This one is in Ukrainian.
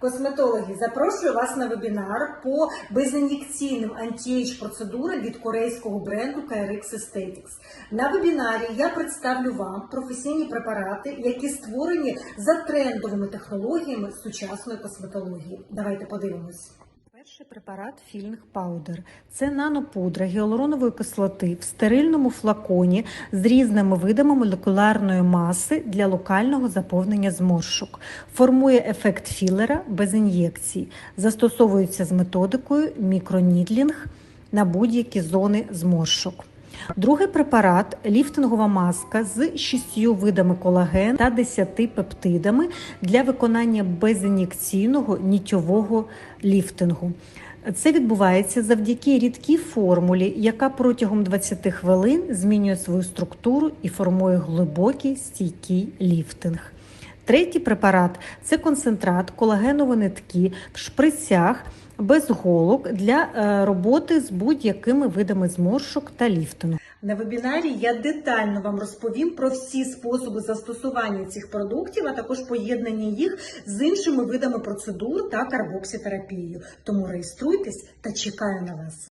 Косметологи, запрошую вас на вебінар по безін'єкційним антіейдж процедурам від корейського бренду KRX Aesthetics. На вебінарі я представлю вам професійні препарати, які створені за трендовими технологіями сучасної косметології. Давайте подивимось. Перший препарат Філінг Паудер. Це нанопудра гіалуронової кислоти в стерильному флаконі з різними видами молекулярної маси для локального заповнення зморшок. Формує ефект філера без ін'єкцій. Застосовується з методикою мікронідлінг на будь-які зони зморшок. Другий препарат ліфтингова маска з шістю видами колаген та 10 пептидами для виконання безін'єкційного нітьового ліфтингу. Це відбувається завдяки рідкій формулі, яка протягом 20 хвилин змінює свою структуру і формує глибокий стійкий ліфтинг. Третій препарат це концентрат колагенової нитки в шприцях без голок для е, роботи з будь-якими видами зморшок та ліфтингу. На вебінарі я детально вам розповім про всі способи застосування цих продуктів, а також поєднання їх з іншими видами процедур та карбокситерапією. Тому реєструйтесь та чекаю на вас.